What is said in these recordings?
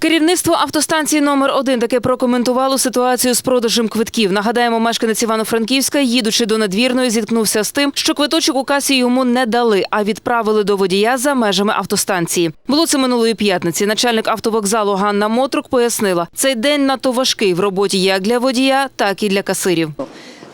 Керівництво автостанції номер 1 таки прокоментувало ситуацію з продажем квитків. Нагадаємо, мешканець Івано-Франківська, їдучи до надвірної, зіткнувся з тим, що квиточок у касі йому не дали, а відправили до водія за межами автостанції. Було це минулої п'ятниці. Начальник автовокзалу Ганна Мотрук пояснила, цей день надто важкий в роботі як для водія, так і для касирів.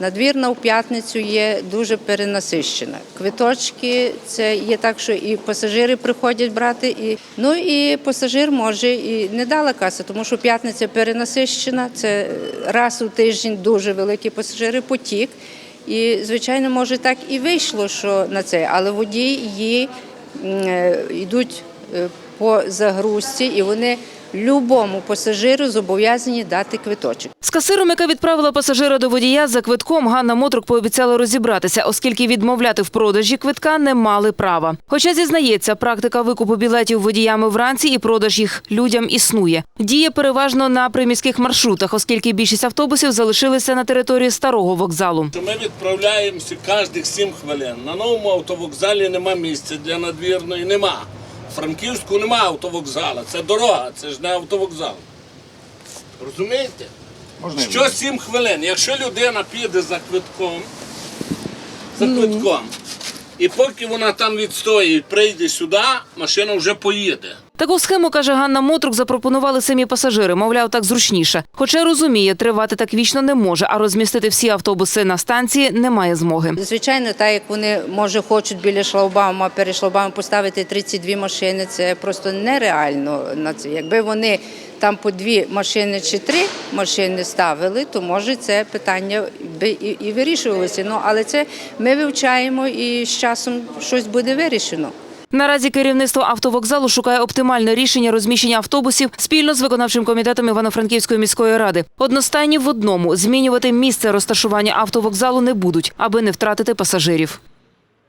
Надвірна в п'ятницю є дуже перенасищена. Квиточки це є так, що і пасажири приходять брати, і ну і пасажир може і не дала каса, тому що п'ятниця перенасищена. Це раз у тиждень дуже великий пасажири потік. І звичайно, може так і вийшло, що на це, але водії м, е, йдуть по загрузці, і вони любому пасажиру зобов'язані дати квиточок. З касиром, яка відправила пасажира до водія за квитком, Ганна Мотрук пообіцяла розібратися, оскільки відмовляти в продажі квитка не мали права. Хоча зізнається, практика викупу білетів водіями вранці і продаж їх людям існує. Діє переважно на приміських маршрутах, оскільки більшість автобусів залишилися на території старого вокзалу. Ми відправляємося кожних 7 хвилин. На новому автовокзалі нема місця для надвірної, нема. В Франківську нема автовокзала. Це дорога, це ж не автовокзал. Розумієте? Що 7 хвилин? Якщо людина піде за квитком, за квитком, і поки вона там відстоїть, прийде сюди, машина вже поїде. Таку схему, каже Ганна Мотрук, запропонували самі пасажири. Мовляв, так зручніше. Хоча розуміє, тривати так вічно не може, а розмістити всі автобуси на станції немає змоги. Звичайно, так як вони може хочуть біля шлагбаума, перед шлагбаумом поставити 32 машини, це просто нереально. Якби вони там по дві машини чи три машини ставили, то може це питання би і, і вирішувалося. Ну але це ми вивчаємо і з часом щось буде вирішено. Наразі керівництво автовокзалу шукає оптимальне рішення розміщення автобусів спільно з виконавчим комітетом Івано-Франківської міської ради. Одностайні в одному змінювати місце розташування автовокзалу не будуть, аби не втратити пасажирів.